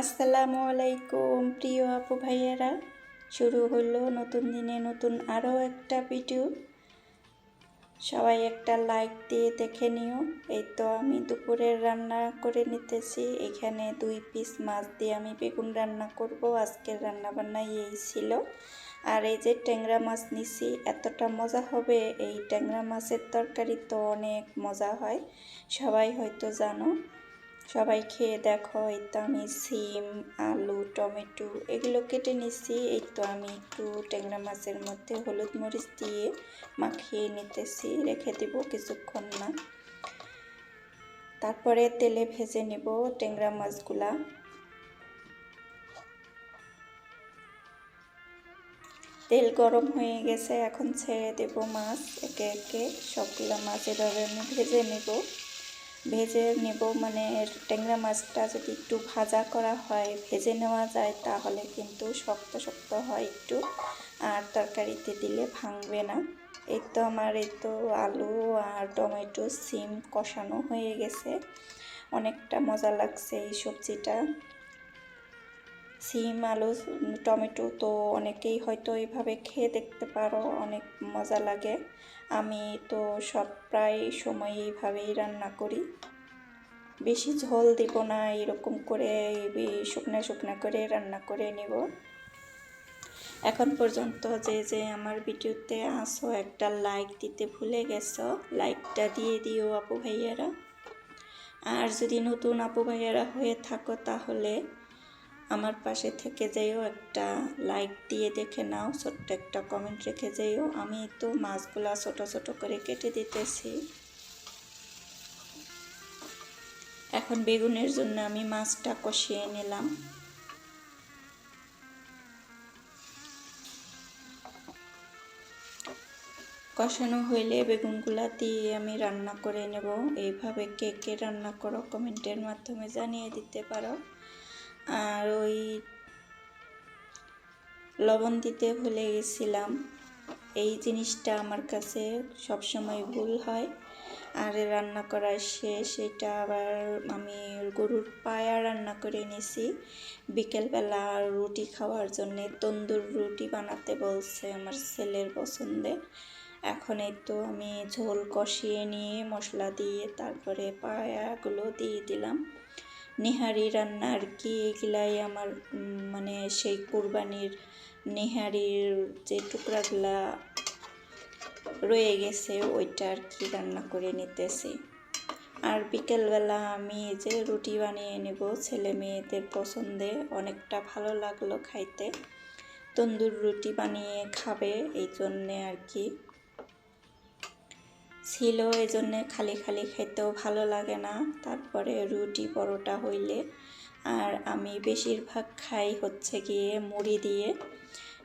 আসসালামু আলাইকুম, প্রিয় আপু ভাইয়ারা। শুরু হলো নতুন দিনে নতুন আরও একটা ভিডিও। সবাই একটা লাইক দিয়ে দেখে নিও। এই তো আমি দুপুরের রান্না করে নিতেছি। এখানে দুই পিস মাছ দিয়ে আমি বেগুন রান্না করব। আজকের রান্না বান্না এই ছিল। আর এই যে ট্যাংরা মাছ নিছি, এতটা মজা হবে। এই ট্যাংরা মাছের তরকারি তো অনেক মজা হয়। সবাই হয়তো জানো। সবাই খেয়ে দেখো, এই তো আমি সিম, আলু, টমেটো, এগুলো কেটে নিচ্ছি এই তো আমি একটু ট্যাংরা মাছের মধ্যে হলুদ মরিচ দিয়ে মাখিয়ে নিতেছি, রেখে দেবো কিছুক্ষণ না। তারপরে তেলে ভেজে নেব ট্যাংরা মাছগুলা। তেল গরম হয়ে গেছে, এখন ছেড়ে দেব মাছ একে একে। সবগুলো মাছ এভাবে আমি ভেজে নেব। ভেজে নেব মানে ট্যাংরা মাছটা যদি একটু ভাজা করা হয়, ভেজে নেওয়া যায়, তাহলে কিন্তু শক্ত শক্ত হয় একটু। আর তরকারিতে দিলে ভাঙবে না। এই তো আমার, এই তো আলু আর টমেটো, সিম কষানো হয়ে গেছে। অনেকটা মজা লাগছে এই সবজিটা। সিম, আলু, টমেটো তো অনেকেই হয়তো এইভাবে খেয়ে দেখতে পারো, অনেক মজা লাগে। আমি তো সব প্রায় সময় এইভাবেই রান্না করি। বেশি ঝোল দিব না, এরকম করে শুকনা শুকনা করে রান্না করে নেব। এখন পর্যন্ত যে যে আমার ভিডিওতে আসো, একটা লাইক দিতে ভুলে গেছো লাইকটা দিয়ে দিও আপু ভাইয়ারা। আর যদি নতুন আপু ভাইয়ারা হয়ে থাকো তাহলে আমার পাশে থেকে যাইও একটা লাইক দিয়ে দেখে নাও, ছোট্ট একটা কমেন্ট রেখে যাইও আমি তো মাছগুলা ছোট ছোট করে কেটে দিতেছি। এখন বেগুনের জন্য আমি মাছটা কষিয়ে নিলাম। কষানো হইলে বেগুনগুলা দিয়ে আমি রান্না করে নেব। এইভাবে কে কে রান্না করো কমেন্টের মাধ্যমে জানিয়ে দিতে পারো। আর ওই লবণ দিতে ভুলে গেছিলাম। এই জিনিসটা আমার কাছে সবসময় ভুল হয়। আর রান্না করার শেষ, এটা আবার আমি গরুর পায়া রান্না করে নিছি বিকেলবেলা রুটি খাওয়ার জন্যে তন্দুর রুটি বানাতে বলছে আমার ছেলের পছন্দে। এখন এই তো আমি ঝোল কষিয়ে নিয়ে মশলা দিয়ে তারপরে পায়াগুলো দিয়ে দিলাম। নেহারি রান্না আর কি, এগুলাই আমার মানে সেই কোরবানির নেহারির যে টুকরাগুলা রয়ে গেছে, ওইটা আর কি রান্না করে নিতেছি। আর বিকেলবেলা আমি যে রুটি বানিয়ে নেব ছেলে মেয়েদের পছন্দে, অনেকটা ভালো লাগল খাইতে। তন্দুর রুটি বানিয়ে খাবে, এই জন্যে আর কি। ছিল এই জন্যে খালি খালি খেতেও ভালো লাগে না। তারপরে রুটি পরোটা হইলে। আর আমি বেশিরভাগ খাই হচ্ছে গিয়ে মুড়ি দিয়ে।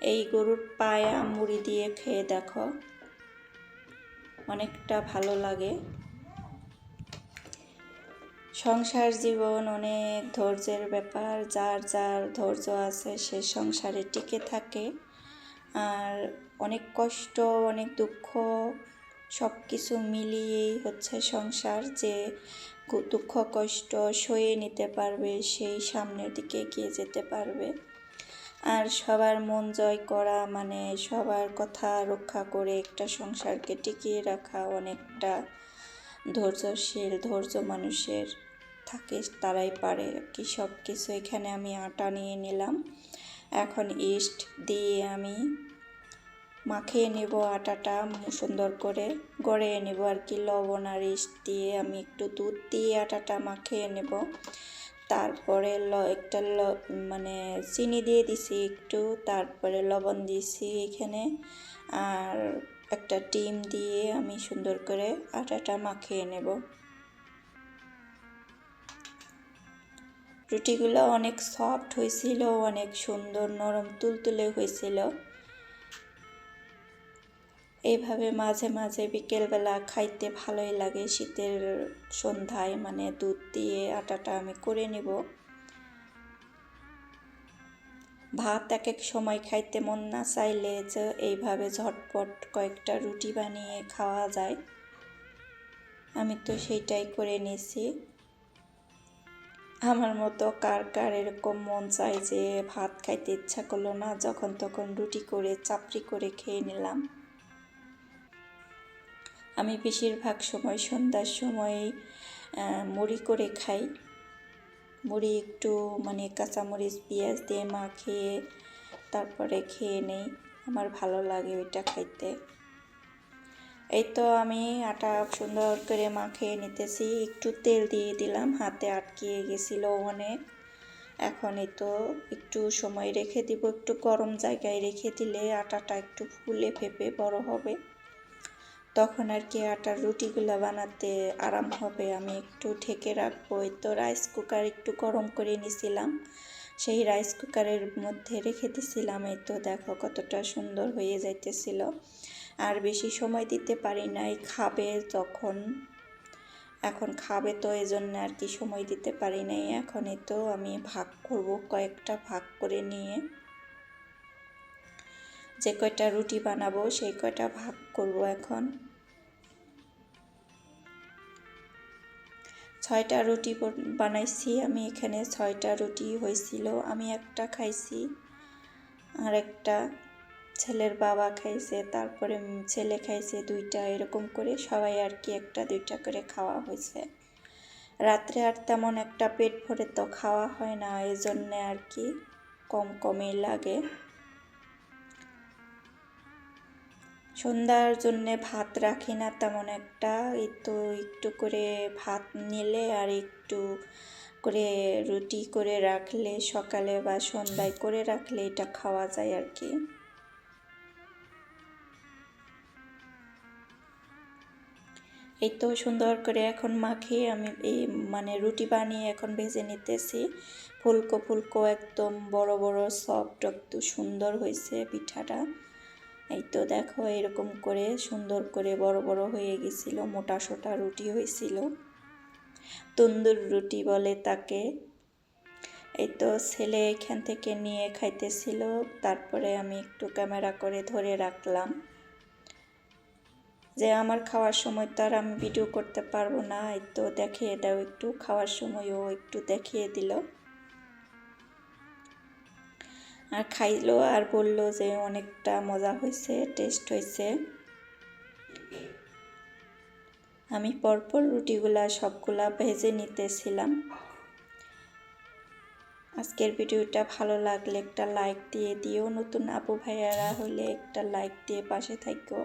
এই গরুর পায়া মুড়ি দিয়ে খেয়ে দেখো। অনেকটা ভালো লাগে। সংসার জীবন অনেক ধৈর্যের ব্যাপার। যার যার ধৈর্য আছে সে সংসারে টিকে থাকে। আর অনেক কষ্ট, অনেক দুঃখ সব কিছু মিলিয়েই হচ্ছে সংসার যে দুঃখ, কষ্ট সয়ে নিতে পারবে, সেই সামনের দিকে এগিয়ে যেতে পারবে। আর সবার মন জয় করা মানে সবার কথা রক্ষা করে একটা সংসারকে টিকিয়ে রাখা অনেকটা ধৈর্যশীল, ধৈর্য মানুষের থাকে, তারাই পারে। কি সব কিছু এখানে আমি আটা নিয়ে নিলাম। এখন ইস্ট দিয়ে আমি মাখিয়ে নেব আটাটা সুন্দর করে। গড়ে নেব আর কি, লবণ আর ইস্ট দিয়ে আমি একটু দুধ দিয়ে আটাটা মাখিয়ে নেব। তারপরে ল একটা ল মানে চিনি দিয়ে দিছি একটু, তারপরে লবণ দিয়েছি এখানে। আর একটা ডিম দিয়ে আমি সুন্দর করে আটাটা মাখিয়ে নেব। রুটিগুলো অনেক সফট হয়েছিল, অনেক সুন্দর, নরম, তুলতুলে হয়েছিল। এইভাবে মাঝে মাঝে বিকেলবেলা খাইতে ভালোই লাগে। শীতের সন্ধ্যায় মানে দুধ দিয়ে আটাটা আমি করে নিব। ভাত এক এক সময় খাইতে মন না চাইলে যে এইভাবে ঝটপট কয়েকটা রুটি বানিয়ে খাওয়া যায়। আমি তো সেইটাই করে নিয়েছি আমার মতো কার কার এরকম মন চায় যে ভাত খাইতে ইচ্ছা করল না, যখন তখন রুটি করে চাপড়ি করে খেয়ে নিলাম। আমি বেশিরভাগ সময় সন্ধ্যার সময় মুড়ি করে খাই। মুড়ি একটু মানে কাঁচামরিচ, পেঁয়াজ দিয়ে মাখিয়ে তারপরে খেয়ে নেই। আমার ভালো লাগে ওইটা খাইতে। এই তো আমি আটা সুন্দর করে মাখিয়ে নিতেছি। একটু তেল দিয়ে দিলাম, হাতে আটকিয়ে গেছিল অনেক এখন এই তো একটু সময় রেখে দিব, একটু গরম জায়গায় রেখে দিলে আটাটা একটু ফুলে ফেপে বড় হবে। তখন আর কি আটার রুটিগুলো বানাতে আরাম হবে। আমি একটু ঢেকে রাখব। তো রাইস কুকার একটু গরম করে নিছিলাম। সেই রাইস কুকারের মধ্যে রেখে দিছিলাম। এই তো দেখো কতটা সুন্দর হয়ে যাইতেছিল। আর বেশি সময় দিতে পারি নাই। খাবে তখন। এখন খাবে তো এই জন্য আর কি সময় দিতে পারি নাই। এখন এই তো আমি ভাগ করব কয়েকটা ভাগ করে নিয়ে। যে কয়টা রুটি বানাবো সেই কয়টা ভাগ করব এখন। ছয়টা রুটি বানাইছি। আমি এখানে ছয়টা রুটি হয়েছিল আমি একটা খাইছি। আর একটা ছেলের বাবা খাইছে, তারপরে ছেলে খাইছে দুইটা, এরকম করে সবাই আর কি একটা দুইটা করে খাওয়া হয়েছে রাত্রে আর তেমন একটা পেট ভরে তো খাওয়া হয় না এই জন্যে আর কি কম কমই লাগে। সন্ধ্যার জন্যে ভাত রাখি না তেমন একটা। এই তো একটু করে ভাত নিলে আর একটু করে রুটি করে রাখলে, সকালে বা সন্ধ্যায় করে রাখলে এটা খাওয়া যায় আর কি। এই তো সুন্দর করে এখন মাখিয়ে আমি এই মানে রুটি বানিয়ে এখন ভেজে নিতেছি। ফুলকো ফুলকো একদম বড় বড় সফট একটু সুন্দর হয়েছে পিঠাটা। এই তো দেখো, এরকম করে সুন্দর করে বড় বড় হয়ে গেছিল, মোটা সোটা রুটি হয়েছিল। তন্দুর রুটি বলে তাকে। এই তো ছেলে এখান থেকে নিয়ে খাইতেছিল, তারপরে আমি একটু ক্যামেরা করে ধরে রাখলাম। যে আমার খাওয়ার সময় তো আর আমি ভিডিও করতে পারব না, এই তো দেখিয়ে দাও একটু, খাওয়ার সময়ও একটু দেখিয়ে দিল। আর খাইলো আর বলল যে অনেকটা মজা হয়েছে টেস্ট হয়েছে। আমি পরপর রুটিগুলা সবগুলা ভেজে নিতেছিলাম। আজকের ভিডিওটা ভালো লাগলে একটা লাইক দিয়ে দিও। নতুন আপু ভাইয়ারা হলে একটা লাইক দিয়ে পাশে থাকো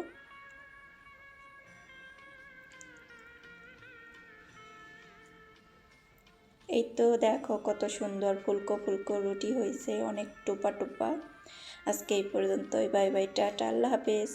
এই তো দেখো কত সুন্দর ফুলকো ফুলকো রুটি হয়েছে, অনেক টোপা টোপা। আজকে এই পর্যন্তই, বাই বাই, টাটা, আল্লাহ হাফেজ।